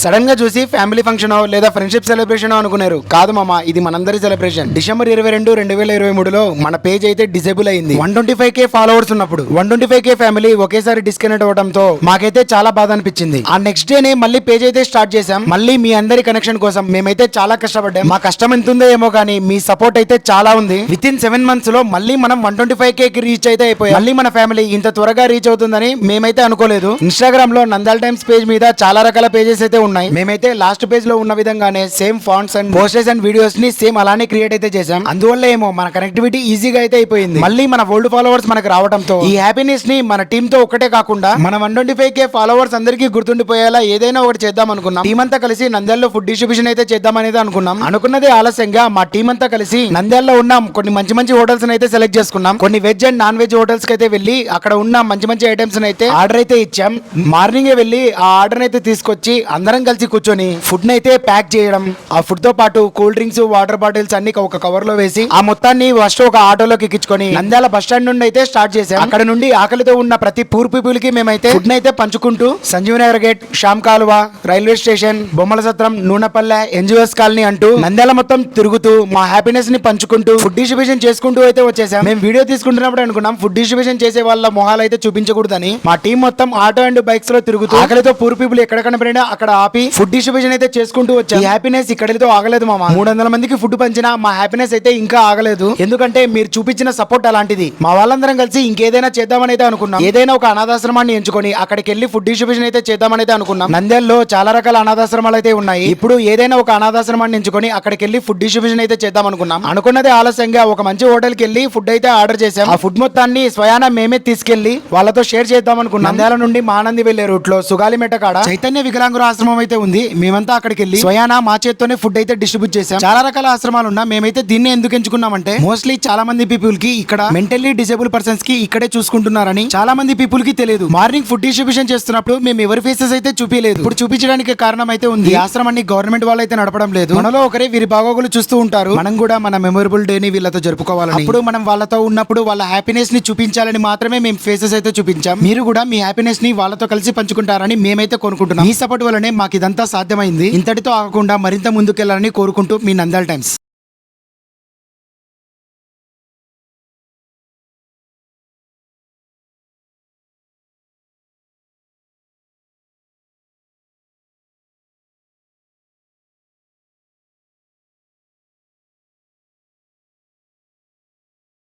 సడన్గా చూసి family function లేదా ఫ్రెండ్షిప్ సెలబ్రేషన్ అనుకున్నారు. కాదు మామ ఇది మనందరి సెలబ్రేషన్. డిసెంబర్ ఇరవై రెండు రెండు వేల ఇరవై మూడులో మన పేజ్ అయితే డిసేబుల్ అయింది. One twenty five K followers ఉన్నప్పుడు one twenty five K family ఒకేసారి డిస్కనెక్ట్ అవడంతో మాకైతే చాలా బాధ అనిపించింది. ఆ నెక్స్ట్ డేనే మళ్ళీ పేజ్ అయితే స్టార్ట్ చేసాం మళ్ళీ మీ అందరి కనెక్షన్ కోసం మేమైతే చాలా కష్టపడ్డాం. మా కష్టం ఎంత ఉందో ఏమో కానీ మీ సపోర్ట్ అయితే చాలా ఉంది. విత్ ఇన్ సెవెన్ మంత్స్లో మళ్ళీ మనం one twenty five K reach అయితే అయిపోయాం. మళ్ళీ మన ఫ్యామిలీ ఇంత త్వరగా రీచ్ అవుతుందని మేమైతే అనుకోలేదు. ఇన్స్టాగ్రామ్లో నందాల్ టైమ్స్ పేజ్ మీద చాలా రకాల పేజెస్ అయితే ఉన్నాయి. మేమైతే లాస్ట్ పేజ్లో ఉన్న విధంగానే same fonts and posters and వీడియోస్ని సేమ్ అలానే క్రియేట్ అయితే చేసాం అందువల్ల ఏమో మన కనెక్టివిటీ ఈజీగా అయితే అయిపోయింది. మళ్ళీ మన ఓల్డ్ ఫాలోవర్స్ మనకు రావడంతో ఈ హ్యాపీనెస్ని మన టీమ్తో ఒకటే కాకుండా మన one twenty five K followers అందరికీ గుర్తుండిపోయేలా ఏదైనా ఒకటి చేద్దాం అనుకున్నాం. టీం అంతా కలిసి నంద్యాలలో ఫుడ్ డిస్ట్రిబ్యూషన్ అయితే చేద్దాం అనేది అనుకున్నాం. అనుకున్నదే ఆలస్యంగా మా టీం అంతా కలిసి నంద్యాలలో ఉన్నాం. కొన్ని మంచి మంచి హోటల్స్ అయితే సెలెక్ట్ చేసుకున్నాం. కొన్ని వెజ్ అండ్ నాన్ వెజ్ హోటల్స్కి అయితే వెళ్ళి అక్కడ ఉన్న మంచి మంచి ఐటమ్స్ అయితే ఆర్డర్ అయితే ఇచ్చాం. మార్నింగ్ వెళ్ళి ఆ ఆర్డర్ అయితే తీసుకొచ్చి అందరూ అందరం కలిసి కూర్చొని ఫుడ్ అయితే ప్యాక్ చేయడం ఆ ఫుడ్తో పాటు కూల్ డ్రింక్స్ వాటర్ బాటిల్స్ అన్ని ఒక కవర్లో వేసి ఆ మొత్తాన్ని ఫస్ట్ ఒక ఆటోలోకి ఎక్కించుకొని నంద్యాల బస్ స్టాండ్ నుండి అయితే స్టార్ట్ చేసాం అక్కడ నుండి ఆకలితో ఉన్న ప్రతి పూర్ పీపుల్కి మేమైతే ఫుడ్ అయితే పంచుకుంటూ సంజీవ్ నగర్ గేట్ శ్యామ్ కాలువ రైల్వే స్టేషన్ బొమ్మల సత్రం నూనెపల్లె ఎన్జిఓఎస్ కాలనీ అంటూ నంద్యాల మొత్తం తిరుగుతూ మా హ్యాపీనెస్ని పంచుకుంటూ ఫుడ్ డిస్ట్రిబ్యూషన్ చేసుకుంటూ అయితే వచ్చేసాం. మేము వీడియో తీసుకుంటున్నప్పుడు అనుకున్నాం ఫుడ్ డిస్ట్రిబ్యూషన్ చేసే వాళ్ళ మొహాలు అయితే చూపించకూడదని. మా టీం మొత్తం ఆటో అండ్ బైక్స్లో తిరుగుతూ ఆకలితో పూర్ పీపుల్ ఎక్కడ కనపడినా అక్కడ ఆపి ఫుడ్ డిస్ట్రిబ్యూషన్ అయితే చేసుకుంటూ వచ్చాం. ఈ హ్యాపీనెస్ ఇక్కడితో ఆగలేదు మామ. మూడు వందల మందికి ఫుడ్ పంచినా మా హ్యాపీనెస్ అయితే ఇంకా ఆగలేదు. ఎందుకంటే మీరు చూపించిన సపోర్ట్ అలాంటిది. మా వాళ్ళందరం కలిసి ఇంకేదైనా చేద్దామని అయితే అనుకున్నాం. ఏదైనా ఒక అనాథాశ్రమాన్ని ఎంచుకొని అక్కడికి వెళ్ళి ఫుడ్ డిస్ట్రిబ్యూషన్ అయితే చేద్దామని అయితే అనుకున్నాం. నంద్యాలలో చాలా రకాల అనాథాశ్రమాలు అయితే ఉన్నాయి. ఇప్పుడు ఏదైనా ఒక అనాథాశ్రమాన్ని ఎంచుకొని అక్కడికి వెళ్ళి ఫుడ్ డిస్ట్రిబ్యూషన్ అయితే చేద్దాం అనుకున్నాం. అనుకున్నదే ఆలస్యంగా ఒక మంచి హోటల్కి వెళ్ళి ఫుడ్ అయితే ఆర్డర్ చేసాం ఆ ఫుడ్ మొత్తాన్ని స్వయాన మేమే తీసుకెళ్ళి వాళ్ళతో షేర్ చేద్దాం అనుకున్నాం. నంద్యాల నుండి మానంది వెళ్ళే రూట్లో సుగాలిమెట్ట కాడ చైతన్య వికలాంగుల ఆశ్రమం అయితే ఉంది మేమంతా అక్కడికి వెళ్ళి స్వయానా మా చేత్తోనే ఫుడ్ అయితే డిస్ట్రిబ్యూట్ చేసాం చాలా రకాల ఆశ్రమాలు ఉన్నా మేమైతే దీన్ని ఎందుకు ఎంచుకున్నామంటే మోస్ట్లీ చాలా మంది పీపుల్కి ఇక్కడ మెంటల్లీ డిసేబుల్ పర్సన్స్కి ఇక్కడే చూసుకుంటున్నారని చాలా మంది పీపుల్కి తెలియదు. మార్నింగ్ ఫుడ్ డిస్ట్రిబ్యూషన్ చేస్తున్నప్పుడు మేము ఎవరి ఫేసెస్ అయితే చూపించలేదు ఇప్పుడు చూపించడానికి కారణం అయితే ఉంది ఆశ్రమాన్ని గవర్నమెంట్ వాళ్ళు అయితే నడపడం లేదు. మనలో ఒకరే వీరి బాగోగులు చూస్తూ ఉంటారు. మనం కూడా మన మెమొరబుల్ డే ని వీళ్ళతో జరుపుకోవాలని. అప్పుడు మనం వాళ్ళతో ఉన్నప్పుడు వాళ్ళ హ్యాపీనెస్ని చూపించాలని మాత్రమే మేము ఫేసెస్ అయితే చూపించాం. మీరు కూడా మీ హ్యాపీనెస్ని వాళ్ళతో కలిసి పంచుకుంటారని మేమైతే కోరుకుంటున్నాం. మీ సపోర్ట్ వల్లనే మాకు ఇదంతా సాధ్యమైంది. ఇంతటితో ఆగకుండా మరింత ముందుకెళ్ళాలని కోరుకుంటూ మీ నందాల్ టైమ్స్.